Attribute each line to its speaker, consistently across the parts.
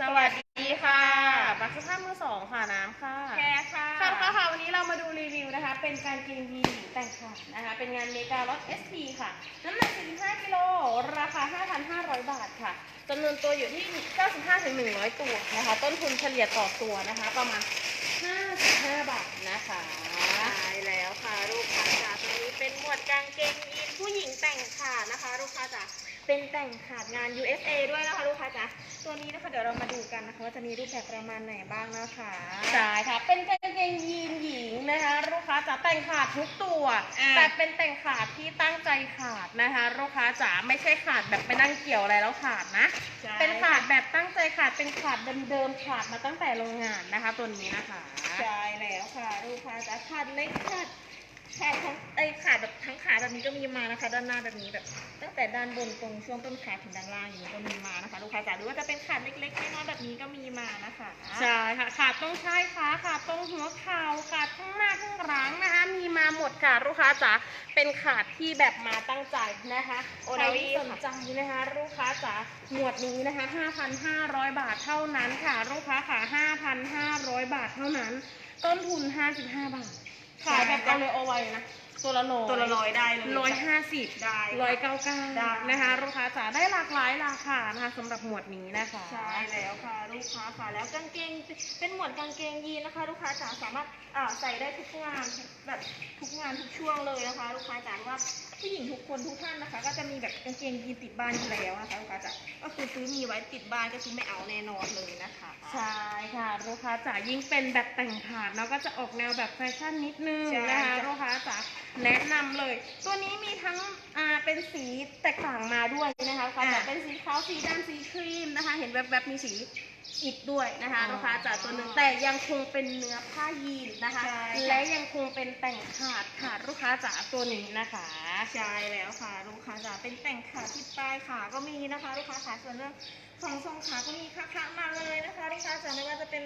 Speaker 1: สวัสดีค่ะบักสภาพมือสองค่ะน้ำค่ะ
Speaker 2: แค่ค่ะ
Speaker 1: ค่ะค่ะค่ะวันนี้เรามาดูรีวิวนะคะ เป็นการเกงยีนแต่งขาดนะคะ เป็นงานเมกาล็อต SP ค่ะ น้ำหนัก45กิโล ราคา 5,500 บาทค่ะจำนวนตัวอยู่ที่ 95ถึง100 ตัวนะคะ ต้นทุนเฉลี่ยต่อตัวนะคะ ประมาณ 55 บาทนะคะ
Speaker 2: ใช่แล้วค่ะ ลูกค้าจ๋าตัวนี้เป็นหมวดกางเกงยีนผู้หญิงแต่งขาดนะคะ ลูกค้าจ๋า เป็นแต่งขาดงาน USA ด้วยนะคะลูกค้าจ๋าตัวนี้นะคะเดี๋ยวเรามาดูกันนะคะว่าจะมีรูปแบบประมาณไหนบ้างนะคะ
Speaker 1: ใช่ค่ะ เป็นกางเกงยีนหญิงนะคะลูกค้าจ๋าแต่งขาดทุกตัว
Speaker 2: อ่า
Speaker 1: แต่เป็นแต่งขาดที่ตั้งใจขาดนะคะลูกค้าจ๋าไม่ใช่ขาดแบบไปนั่งเกี่ยวอะไรแล้วขาดนะ
Speaker 2: ใช่
Speaker 1: เป็นขาดแบบตั้งใจขาดเป็นขาดเดิมๆขาดมาตั้งแต่โรงงานนะคะ ตัวนี้นะคะ
Speaker 2: ใช่แล้วค่ะ ลูกค้าจ๋าขาดเล็กขาด ขาดทั้งไอขาแบบทั้งขาแบบนี้ก็มีมานะคะ ด้านหน้าแบบนี้แบบ ตั้งแต่ด้านบนตรงช่วงต้นขาถึงด้านล่างอย่างนี้ก็มีมานะคะ ลูกค้าจ๋าหรือว่าจะเป็นขาดเล็กๆน้อยๆแบบนี้ก็มีมานะคะ
Speaker 1: ใช่ค่ะขาดตรงชายขาขาตรงหัวเข่าขาดข้างหน้าข้างหลังนะคะ มีมาหมดค่ะลูกค้าจ๋าเป็นขาดที่แบบมาตั้งใจนะคะใคร
Speaker 2: นาวี
Speaker 1: ที่สนใจนะคะ ลูกค้าจ๋าหมวดนี้นะคะ 5,500 บาทเท่านั้นค่ะลูกค้าค่ะ5,500 บาทเท่านั้น ต้นทุน 55 บาท ขายแบบเอาเลยเอาไว้นะ ตัวละร้อย
Speaker 2: ตัวละร้อยได้เลย
Speaker 1: ร้อยห้าสิบ
Speaker 2: ได้
Speaker 1: ร้อยเก้าเก้า
Speaker 2: ได้
Speaker 1: นะคะลูกค้าจ๋าได้หลากหลายราคานะคะสำหรับหมวดนี้นะคะ
Speaker 2: ใช่แล้วค่ะลูกค้าค่ะแล้วกางเกงเป็นหมวดกางเกงยีนนะคะ ลูกค้าจ๋าสามารถอ่าใส่ได้ทุกงานแบบทุกงานทุกช่วงเลยนะคะ ลูกค้าจ๋าว่า ผู้หญิงทุกคนทุกท่านนะคะ ก็จะมีแบบกางเกงยีนติดบ้านอยู่แล้วนะคะลูกค้าจ๋าก็คือซื้อมีไว้ติดบ้านก็คือไม่เอาแน่นอนเลยนะคะ
Speaker 1: ใช่ค่ะลูกค้าจ๋ายิ่งเป็นแบบแต่งขาดแล้วก็จะออกแนวแบบแฟชั่นนิดนึง
Speaker 2: ใช่
Speaker 1: นะคะลูกค้าจ๋าแนะนำเลย ตัวนี้มีทั้งอ่าเป็นสีแตกต่างมาด้วยนะคะลูกค้าจ๋าเป็นสีขาวสีดำสีครีมนะคะ เห็นแบบแบบๆมีสี อิฐด้วยนะคะลูกค้าจ๋าตัวหนึงแต่ยังคงเป็นเนื้อผ้ายีนนะคะ
Speaker 2: ใช่ค่ะ
Speaker 1: และยังคงเป็นแต่งขาดขาดลูกค้าจ๋าตัวนี้นะคะ
Speaker 2: ใช่แล้วค่ะ ลูกค้าจ๋าเป็นแต่งขาที่ปลายขาก็มีนะคะ ลูกค้าขาส่วนเรื่องของทรงขาก็มีค่ะคะมาเลยนะคะ ลูกค้าจ๋าไม่ว่าจะเป็น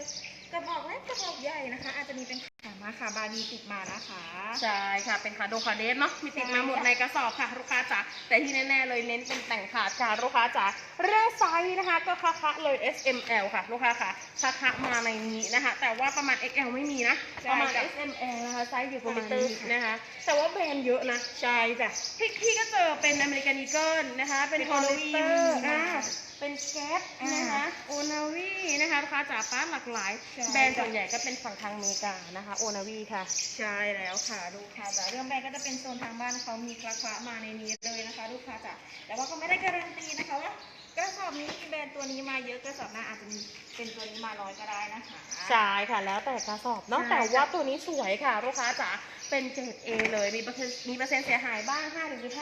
Speaker 2: กระบอกเล็กกระบอกใหญ่นะคะ อาจจะมีเป็นขา มาขาบาดีติดมานะคะ
Speaker 1: ใช่ค่ะเป็นคาโดคาเดสเนาะมีติดมาหมดในกระสอบค่ะลูกค้าจ๋าแต่ที่แน่ๆเลยเน้นเป็นแต่งขาดค่ะลูกค้าจ๋าเรื่องไซส์นะคะ ก็คะคะเลย S M L ค่ะลูกค้าค่ะคะคะมาในนี้นะคะ แต่ว่าประมาณ X L ไม่มีนะ
Speaker 2: ใช่
Speaker 1: ประมาณ
Speaker 2: จ้ะ
Speaker 1: S M L นะคะไซส์อยู่ประมาณ
Speaker 2: คอมพิว
Speaker 1: นี้
Speaker 2: เตอร์ค่ะ
Speaker 1: นะคะ แต่ว่าแบรนด์เยอะนะ
Speaker 2: ใช่จ้ะ
Speaker 1: พี่พี่ก็เจอเป็นอเมริกันอีเกิลนะคะ เป็น
Speaker 2: เป็น
Speaker 1: ฮอลลีเตอ
Speaker 2: Holister
Speaker 1: ร์อ่า
Speaker 2: อ่า
Speaker 1: เป็นแก๊ป
Speaker 2: อ่าน
Speaker 1: นะคะโอนาวีนะคะลูกค้าจ๋าป้าหลากหลาย
Speaker 2: ใช่
Speaker 1: แบรนด์ส่วนใหญ่ก็เป็นฝั่งทางอเมริกานะคะโอนาวีค่ะ
Speaker 2: ใช่แล้วค่ะลูกค้าจ๋าเรื่องแบรนด์ก็จะเป็นโซนทางบ้านเขามีกระคะมาในนี้เลยนะคะ ลูกค้าจ๋าแต่ว่าก็ไม่ได้การันตีนะคะว่ากระสอบนี้มีแบรนด์ตัวนี้มาเยอะกระสอบหน้าอาจจะมีเป็นตัวนี้มาร้อยก็ได้นะคะ
Speaker 1: ใช่ค่ะ แล้วแต่กระสอบเนาะ
Speaker 2: ใช่
Speaker 1: แต่ว่าตัวนี้สวยค่ะลูกค้าจ๋า เป็นเกรด A เลยมีเปอร์เซ็นต์มีเปอร์เซ็นต์เสียหายบ้าง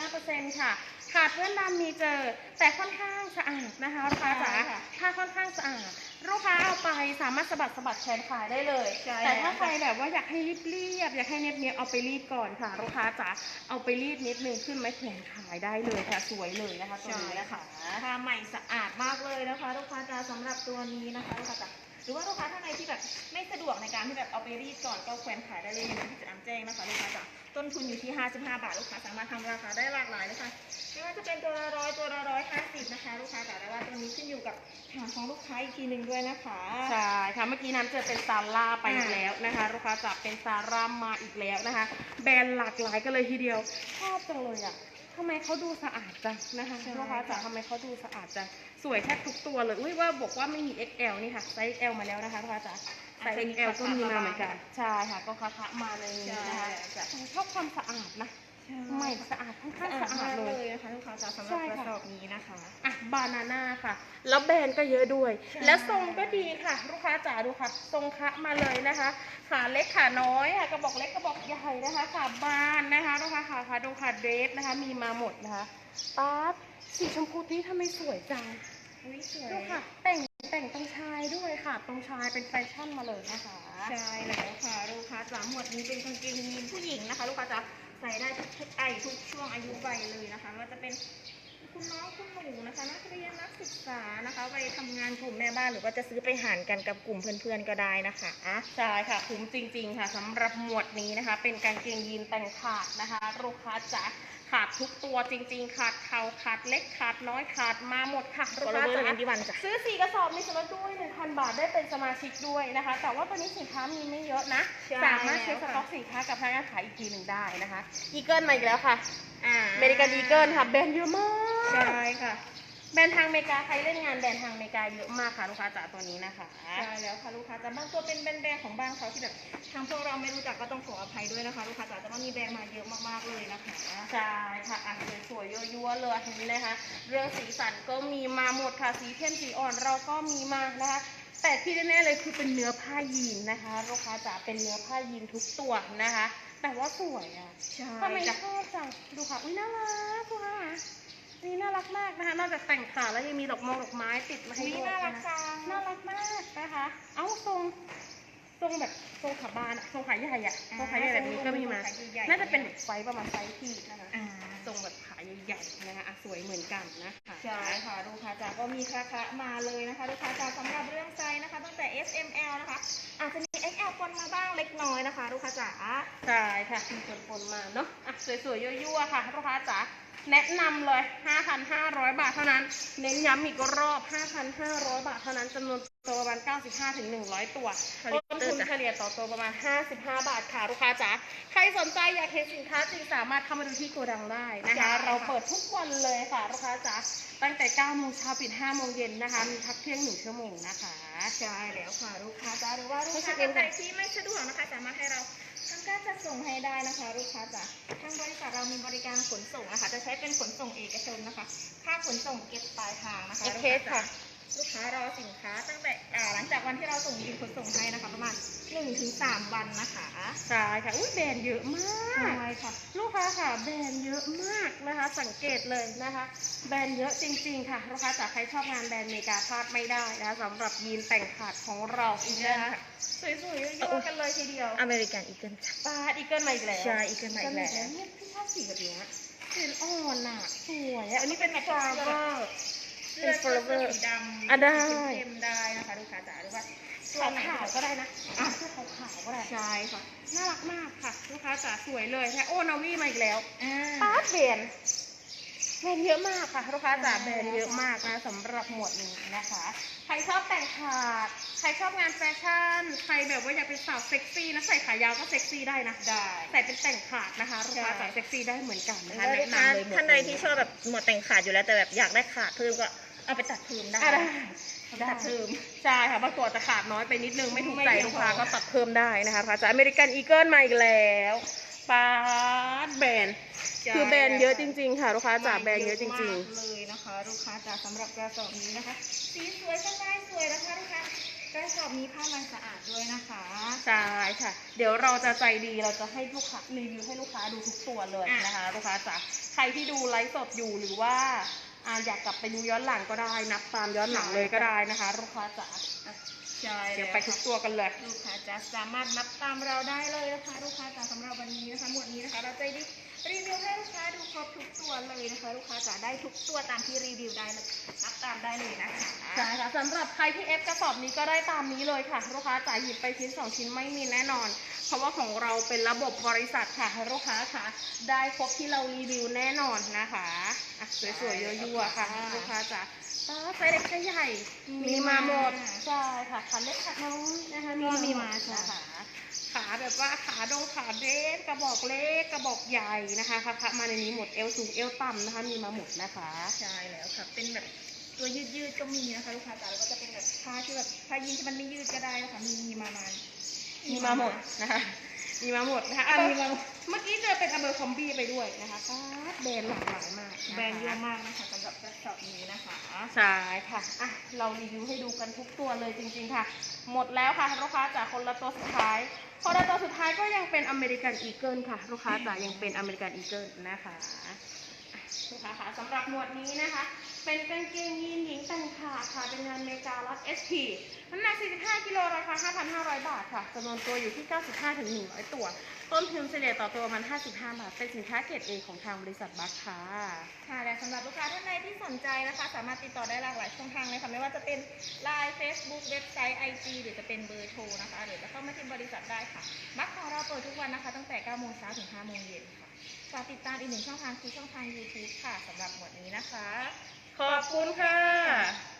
Speaker 1: 5-15%ค่ะขาดเพื่อนดำมีเจอ แต่ค่อนข้างสะอาดนะคะลูกค้าจ๋าถ้าค่อนข้างสะอาดลูกค้าเอาไปสามารถสะบัดสะบัดแขนขายได้เลย
Speaker 2: ใช่
Speaker 1: แต่ถ้า
Speaker 2: แล้ว
Speaker 1: ใครแบบว่าอยากให้รีบเรียบๆอยากให้เนียบเนียบๆเอาไปรีดก่อนค่ะลูกค้าจ๋าเอาไปรีดนิดนึงขึ้นไม้แขวนขายได้เลยค่ะสวยเลยนะคะตัวนี้นะคะ
Speaker 2: ผ้าใหม่สะอาดมากเลยนะคะลูกค้าจ๋าสำหรับตัวนี้นะคะลูกค้าจ๋า หรือว่าลูกค้าท่านใดที่แบบไม่สะดวกในการที่แบบเอาไปรีดก่อนก็แขวนขายได้เลยอย่างที่จะนำแจ้งนะคะลูกค้าจ๋าต้นทุนอยู่ที่ 55 บาท ลูกค้าสามารถทำราคาได้หลากหลายเลยค่ะไม่ว่าจะเป็นตัวละร้อยตัวละร้อยห้าสิบนะคะ ลูกค้าจ๋าแต่ว่าตัวนี้ขึ้นอยู่กับฐานของลูกค้าอีกทีหนึ่งด้วยนะคะ
Speaker 1: ใช่ค่ะเมื่อกี้น้ำเจอเป็นซาร่าไปอีกแล้วนะคะ ลูกค้าจับเป็นซาร่ามาอีกแล้วนะคะ แบรนด์หลากหลายกันเลยทีเดียวชอบจังเลยอะ ทำไมเขาดูสะอาดจังนะคะ
Speaker 2: ใช่
Speaker 1: ลูกค้าจ๋าทำไมเขาดูสะอาดจังสวยแทบทุกตัวเลยอุ้ยว่าบอกว่าไม่มี XL นี่ค่ะไซส์ XL มาแล้วนะคะลูกค้าจ๋าไซส์ XL ก็มีมาเหมือนกันใช่ค่ะก็คะคะมาในนี้นะคะ
Speaker 2: ใช่
Speaker 1: ชอบความสะอาดนะ ใหม่สะอาดค่อนข้าง
Speaker 2: สะอา
Speaker 1: สะ
Speaker 2: ด
Speaker 1: อาด
Speaker 2: มาก
Speaker 1: เล
Speaker 2: เลยยนะคะลูกค้าจ๋าสำห
Speaker 1: ใช่
Speaker 2: รับก
Speaker 1: ค่ะ
Speaker 2: ระสอบนี้นะคะ
Speaker 1: อะบานาน่าค่ะ แล้วแบรนด์ก็เยอะด้วย
Speaker 2: ใช่
Speaker 1: และทรงก็ดีค่ะ ลูกค้าจ๋าดูค่ะ ทรงคะมาเลยนะคะ ขาเล็กขาน้อยค่ะกระบอกเล็กกระบอกใหญ่นะคะขาบานนะคะลูกค้าขาขาดูขาเดรฟนะคะ มีมาหมดนะคะป๊าบสีชมพูนี่ทำไมสวยจัง
Speaker 2: อุ๊ยสวย
Speaker 1: ดูค่ะแต่งแต่งตรงชายด้วยค่ะ ตรงชายเป็นแฟชั่นมาเลยนะคะ
Speaker 2: ใช่แล้วค่ะ ลูกค้าจ๋าหมวดนี้เป็นกางเกงยีนผู้หญิงนะคะ ลูกค้าจ๋า ใส่ได้ทุกไอทุกช่วงอายุวัยเลยนะคะไม่ว่าจะเป็นคุณน้องคุณหนูนะคะนักเรียนนักศึกษานะคะไปทำงานกลุ่มแม่บ้านหรือว่าจะซื้อไปหารกันกับกลุ่มเพื่อนๆก็ได้นะคะอะ
Speaker 1: ใช่ค่ะคุ้มจริง ๆ ค่ะสำหรับหมวดนี้นะคะ เป็นการเกงยีนแต่งขาดนะคะลูกค้าจ๋า ขาดทุกตัวจริง ๆ ขาดเข่าขาดเล็กขาดน้อยขาดมาหมดค่ะลูก
Speaker 2: ก็
Speaker 1: ค้า
Speaker 2: เลยเบอร์
Speaker 1: จ๋า
Speaker 2: นันทิวันจ้ะ
Speaker 1: ซื้อ 4 กระสอบมีส่วนลดด้วย 1,000 บาทได้เป็นสมาชิกด้วยนะคะ แต่ว่าตอนนี้สินค้ามีไม่เยอะนะ
Speaker 2: ใช่
Speaker 1: สามารถเช็คส
Speaker 2: แล้วค่ะ
Speaker 1: ต็อกสินค้ากับพนักงานขายอีกทีหนึ่งได้นะคะ อีเกิลมาอีกแล้วค่ะ
Speaker 2: อ่า
Speaker 1: อเมริกันอีเกิลค่ะแบรนด์เยอะมาก
Speaker 2: ใช่ค่ะ
Speaker 1: แบรนด์ทางอเมริกาใครเล่นงานแบรนด์ทางอเมริกาเยอะมากค่ะลูกค้าจ๋าตัวนี้นะคะ
Speaker 2: ใช่แล้วค่ะลูกค้าแต่บางตัวเป็นแบรนด์ของบ้านเขาที่แบบทางพวกเราไม่รู้จักก็ต้องขออภัยด้วยนะคะลูกค้าจ๋าแต่ว่ามีแบรนด์มาเยอะมากๆเลยนะคะ
Speaker 1: ใช่ค่ะอะสวยๆยั่วๆเลยนี่นะคะ เรื่องสีสันก็มีมาหมดค่ะสีเข้มสีอ่อนเราก็มีมานะคะแต่ที่แน่ๆเลยคือเป็นเนื้อผ้ายีนนะคะลูกค้าจ๋าเป็นเนื้อผ้ายีนทุกตัวนะคะ แต่ว่าสวยอะ
Speaker 2: ใช่
Speaker 1: ทำไม
Speaker 2: จ้ะ
Speaker 1: ชอบจังดูค่ะอุ้ยน่ารักคุณค่ะ นี่น่ารักมากนะคะ นอกจากแต่งขาแล้วยังมีดอกมงดอกไม้ติดมาให้
Speaker 2: อุ๊ย
Speaker 1: ด้วย
Speaker 2: น่ารัก
Speaker 1: นะคะ
Speaker 2: จัง
Speaker 1: น่ารักมากนะคะ เอ้าทรงทรงแบบทรงขาบานอะทรงขาใหญ่อะทรงขาใหญ่แบบนี้ก็มีมา
Speaker 2: ขใหญ่ๆ
Speaker 1: น่าจะเป็นไซส์ประมาณไซส์ที่นะคะ
Speaker 2: อ่า
Speaker 1: ทรงแบบขาใหญ่ๆนะคะอะสวยเหมือนกันนะคะ
Speaker 2: ใช่ค่ะลูกค้าจ๋าก็มีคาคะมาเลยนะคะลูกค้าจ๋าสำหรับเรื่องไซส์นะคะ ตั้งแต่ S M L นะคะ อาจจะมี X L ปนมาบ้างเล็กน้อยนะคะ ลูกค้าจ๋า
Speaker 1: ใช่ค่ะมีคนปนๆมาเนาะอะสวยๆยั่วๆค่ะลูกค้าจ๋า แนะนำเลย 5,500 บาทเท่านั้น เน้นย้ำอีกรอบ 5,500 บาทเท่านั้นจำนวนตัวประมาณ 95ถึง100 ตัว
Speaker 2: ผลิต
Speaker 1: ต้น
Speaker 2: เตอร์
Speaker 1: ทุน
Speaker 2: จ้ะ
Speaker 1: เฉลี่ยต่อตัวประมาณ 55 บาทค่ะลูกค้าจ๋า ใครสนใจอยากเห็นสินค้าจริงสามารถเข้ามาดูที่โกดังได้นะคะ เราเปิดทุกวันเลยค่ะลูกค้าจ๋า ตั้งแต่ 9 โมงเช้าปิด 5 โมงเย็นนะคะ มีพักเที่ยง 1 ชั่วโมงนะคะ
Speaker 2: ใช่แล้วค่ะลูกค้าจ๋า หรือว่าลูก
Speaker 1: ไม่ใช่
Speaker 2: ค้า
Speaker 1: เอง
Speaker 2: ท่าน
Speaker 1: ค่ะ
Speaker 2: ใดที่ไม่สะดวกนะคะสามารถให้เราทำ การจัดส่งให้ได้นะคะลูกค้าจ๋าทางบริษัทเรามีบริการขนส่งนะคะ จะใช้เป็นขนส่งเอกชนนะคะ ค่าขนส่งเก็บปลายทางนะคะ
Speaker 1: เอ็ก
Speaker 2: ลูก
Speaker 1: เคส
Speaker 2: ค้าจ๋า
Speaker 1: ค่ะ
Speaker 2: ลูกค้ารอสินค้าตั้งแต่อ่าหลังจากวันที่เราส่งบินขนส่งให้นะคะ ประมาณ1-3วันนะคะ
Speaker 1: ใช่ค่ะอุ้ยแบรนด์เยอะมาก
Speaker 2: ใช่ค่ะ
Speaker 1: ลูกค้าค่ะแบรนด์เยอะมากนะคะ สังเกตเลยนะคะ แบรนด์เยอะจริง ๆ ค่ะลูกค้าจากใครชอบงานแบรนด์อเมริกาพลาดไม่ได้นะคะสำหรับยีนแต่งขาดของเราอีกนะคะสวยๆเยอะๆกันเลยทีเดียว
Speaker 2: อเมริกันอีเกิลจ้ะ
Speaker 1: ปาดอีเกิลมาอีกแล้ว
Speaker 2: ใช่ Eagle มาอีกแล้ว
Speaker 1: เนี่ยพี่ชอบสีแบบเนี้ยสีอ่อนอะสวยอะ
Speaker 2: อันนี้เป็นแบบ
Speaker 1: ฟลาเวอร์
Speaker 2: เสื้อ
Speaker 1: เป็น
Speaker 2: เสื้อ
Speaker 1: forever
Speaker 2: สีดำ
Speaker 1: อะได้
Speaker 2: เข้มๆได้นะคะลูกค้าจ๋าหรือว่า
Speaker 1: ขาวขาวๆก็ได้นะอะเสื้อขาวขาวๆก็ได้
Speaker 2: ใช่ค่ะ
Speaker 1: น่ารักมากค่ะ ลูกค้าจ๋าสวยเลยแค่โอ้นาวีมาอีกแล้ว
Speaker 2: อ่า
Speaker 1: ปาดแบรนด์แบรนด์เยอะมากค่ะลูกค้าจ๋า
Speaker 2: ใช่
Speaker 1: แบรนด์เยอะมากนะสำหรับหมวดนี้นะคะ ใครชอบแต่งขาด ใครชอบงานแฟชั่น ใครแบบว่าอยากเป็นสาวเซ็กซี่นะใส่ขายาวก็เซ็กซี่ได้นะ
Speaker 2: ได้
Speaker 1: ใส่เป็นแต่งขาดนะคะลูกค้า
Speaker 2: ใช่
Speaker 1: จ๋าเซ็กซี่ได้เหมือนกัน
Speaker 2: หรื
Speaker 1: นะ
Speaker 2: อ
Speaker 1: คะ
Speaker 2: ว่าลู
Speaker 1: แนะ
Speaker 2: กค้านำ
Speaker 1: เลยหมว
Speaker 2: ท่านใด
Speaker 1: นี้
Speaker 2: ที่ชอบแบบหมวดแต่งขาดอยู่แล้วแต่แบบอยากได้ขาดเพิ่มก็ เอาไปตัดเพิ่มได้
Speaker 1: อะได้
Speaker 2: เอาไปตัดเพิ่ม
Speaker 1: ใช่ค่ะบางตัวจะขาดน้อยไปนิดนึงไม่ถูกใจ
Speaker 2: ไม่เพียง
Speaker 1: ลูกค้า
Speaker 2: พอ
Speaker 1: ก็ตัดเพิ่มได้นะคะลูกค้าจ๋าอเมริกันอีเกิลมาอีกแล้วปาดแบรนด์คือแบรนด์เยอะจริง ๆ ค่ะลูกค้าจ๋าแบรนด์เยอะจริง
Speaker 2: มากเลยนะคะ ลูกค้าจ๋าสำหรับกระสอบนี้นะคะ สีสวยสไตล์สวยนะคะลูกค้ากระสอบนี้ผ้ามันสะอาดด้วยนะคะ
Speaker 1: ๆใช่ค่ะ เดี๋ยวเราจะใจดีเราจะให้ลูกค้ารีวิวให้ลูกค้าดูทุกตัวเลย
Speaker 2: อะ
Speaker 1: นะคะ ลูกค้าจ๋าใครที่ดูไลฟ์สดอยู่หรือว่า อ่าอยากกลับไปดูย้อนหลังก็ได้ นับตามย้อนหลังเลยก็ได้นะคะ ลูกค้าจ๋าอะ
Speaker 2: ใช่
Speaker 1: เดี๋ยวไปทุกตัวกันเลย
Speaker 2: ลูกค้าจะสามารถนับตามเราได้เลยนะคะ ลูกค้าจ๋าสำหรับวันนี้นะคะ หมวดนี้นะคะ เราใจดี รีวิวให้ลูกค้าดูครบทุกตัวเลยนะคะลูกค้าจ๋าได้ทุกตัวตามที่รีวิวได้เลยนับตามได้เลยนะคะ
Speaker 1: ใช่ค่ะสำหรับใครที่เอฟกระสอบนี้ก็ได้ตามนี้เลยค่ะลูกค้าจ่ายหยิบไปชิ้นสองชิ้นไม่มีแน่นอน เพราะว่าของเราเป็นระบบบริษัทค่ะลูกค้าค่ะ ได้ครบที่เรารีวิวแน่นอนนะคะอะสวยๆยั่วๆค่ะลูกค้าจ๋าตาไซส์เล็กไซส์ใหญ่มีมาหมดใช่ค่ะขาเล็กขาน้อยนะคะมีมีมาค่ะ ขาแบบว่าขาดงขาเดฟกระบอกเล็กกระบอกใหญ่นะคะค่ะมาในนี้หมดเอวสูงเอวต่ำนะคะมีมาหมดนะคะ
Speaker 2: ใช่แล้วค่ะ เป็นแบบตัวยืดยืดๆก็มีนะคะลูกค้าจ๋าแล้วก็จะเป็นแบบผ้าที่แบบผ้ายีนที่มันไม่ยืดก็ได้นะคะมีมีมามา
Speaker 1: มีมาหมดนะคะ มีมาหมดนะคะ
Speaker 2: อะ
Speaker 1: อะ
Speaker 2: มีมา
Speaker 1: เมื่อกี้เจอเป็นอเบอร์คอมบี้ไปด้วยนะคะป๊าดแบรนด์หลากหลายมากนะคะ
Speaker 2: แบรนด์เยอะมากนะคะสำหรับกระสอบนี้นะคะ
Speaker 1: ใช่ค่ะ อะ เรารีวิวให้ดูกันทุกตัวเลยจริงๆค่ะ หมดแล้วค่ะลูกค้าจากคนละตัวสุดท้ายคนละตัวสุดท้ายก็ยังเป็นอเมริกันอีเกิลค่ะ ลูกค้าจ๋ายังเป็นอเมริกันอีเกิลนะคะ อะค้าค่ะสำหรับหมวดนี้นะคะ เป็นกางเกงยีนหญิงแต่งขาดค่ะ เป็นงานเมกาล็อต SP น้ำหนัก 45 กิโลราคา 5,500 บาทค่ะจำนวนตัวอยู่ที่ 95ถึง100 ตัว ต้นทุนเฉลี่ยต่อตัวประมาณ55 บาท เป็นสินค้าเกรด A ของทางบริษัทบัคค่ะ
Speaker 2: ค่ะและสำหรับลูกค้าท่านใดที่สนใจนะคะ สามารถติดต่อได้หลากหลายช่องทางเลยค่ะไม่ว่าจะเป็น Line Facebook เว็บไซต์ IG หรือจะเป็นเบอร์โทรนะคะหรือจะเข้ามาที่บริษัทได้ค่ะมักของเราเปิดทุกวันนะคะ ตั้งแต่9โมงเช้าถึง5โมงเย็นค่ะ ฝากติดตามอีกหนึ่งช่องทางคือช่องทาง YouTube ค่ะสำหรับหมวดนี้นะคะ
Speaker 1: ขอบคุณค่ะ